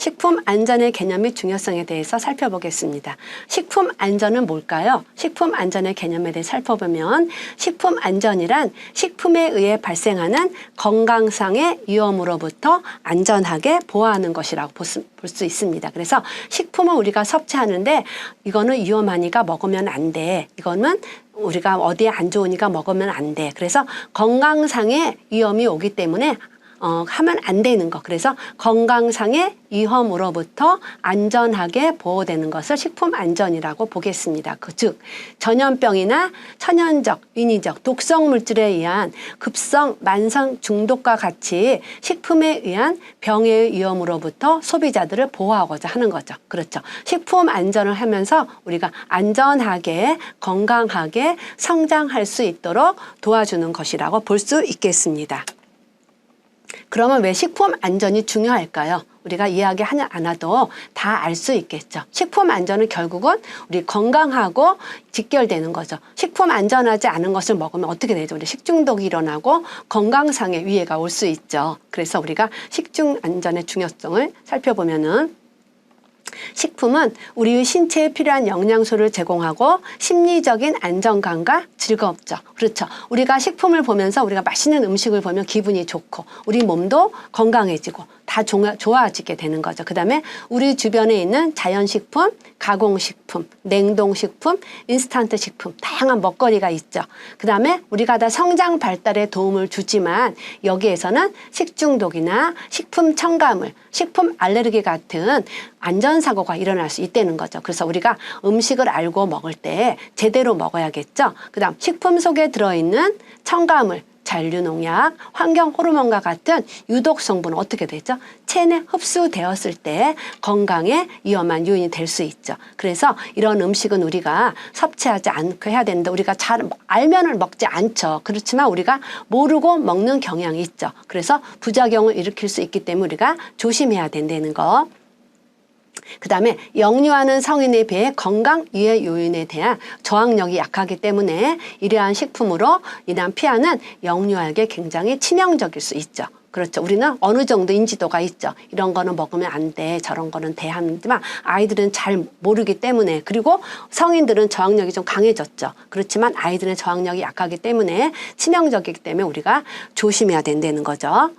식품 안전의 개념 및 중요성에 대해서 살펴보겠습니다. 식품 안전은 뭘까요? 식품 안전의 개념에 대해 살펴보면 식품 안전이란 식품에 의해 발생하는 건강상의 위험으로부터 안전하게 보호하는 것이라고 볼 수 있습니다. 그래서 식품을 우리가 섭취하는데 이거는 위험하니까 먹으면 안 돼. 이거는 우리가 어디에 안 좋으니까 먹으면 안 돼. 그래서 건강상의 위험이 오기 때문에 어, 하면 안 되는 거. 그래서 건강상의 위험으로부터 안전하게 보호되는 것을 식품 안전이라고 보겠습니다. 그 즉, 전염병이나 천연적, 인위적, 독성 물질에 의한 급성, 만성 중독과 같이 식품에 의한 병의 위험으로부터 소비자들을 보호하고자 하는 거죠. 그렇죠. 식품 안전을 하면서 우리가 안전하게, 건강하게 성장할 수 있도록 도와주는 것이라고 볼 수 있겠습니다. 그러면 왜 식품 안전이 중요할까요? 우리가 이야기하지 않아도 다 알 수 있겠죠. 식품 안전은 결국은 우리 건강하고 직결되는 거죠. 식품 안전하지 않은 것을 먹으면 어떻게 되죠? 우리 식중독이 일어나고 건강상의 위해가 올 수 있죠. 그래서 우리가 식중 안전의 중요성을 살펴보면은 식품은 우리 신체에 필요한 영양소를 제공하고 심리적인 안정감과 즐겁죠. 그렇죠. 우리가 식품을 보면서 우리가 맛있는 음식을 보면 기분이 좋고 우리 몸도 건강해지고 다 좋아- 좋아지게 되는 거죠. 그 다음에 우리 주변에 있는 자연식품, 가공식품, 냉동식품, 인스턴트 식품, 다양한 먹거리가 있죠. 그 다음에 우리가 다 성장 발달에 도움을 주지만 여기에서는 식중독이나 식품 첨가물, 식품 알레르기 같은 안전사고가 일어날 수 있다는 거죠. 그래서 우리가 음식을 알고 먹을 때 제대로 먹어야겠죠. 그 다음 식품 속에 들어있는 첨가물, 잔류농약, 환경 호르몬과 같은 유독 성분은 어떻게 되죠? 체내 흡수되었을 때 건강에 위험한 요인이 될 수 있죠. 그래서 이런 음식은 우리가 섭취하지 않고 해야 되는데 우리가 잘 알면은 먹지 않죠. 그렇지만 우리가 모르고 먹는 경향이 있죠. 그래서 부작용을 일으킬 수 있기 때문에 우리가 조심해야 된다는 거. 그 다음에 역류하는 성인에 비해 건강 유해 요인에 대한 저항력이 약하기 때문에 이러한 식품으로 인한 피하는 역류알게 굉장히 치명적일 수 있죠. 그렇죠. 우리는 어느 정도 인지도가 있죠. 이런 거는 먹으면 안 돼. 저런 거는 돼. 하지만 아이들은 잘 모르기 때문에 그리고 성인들은 저항력이 좀 강해졌죠. 그렇지만 아이들은 저항력이 약하기 때문에 치명적이기 때문에 우리가 조심해야 된다는 거죠.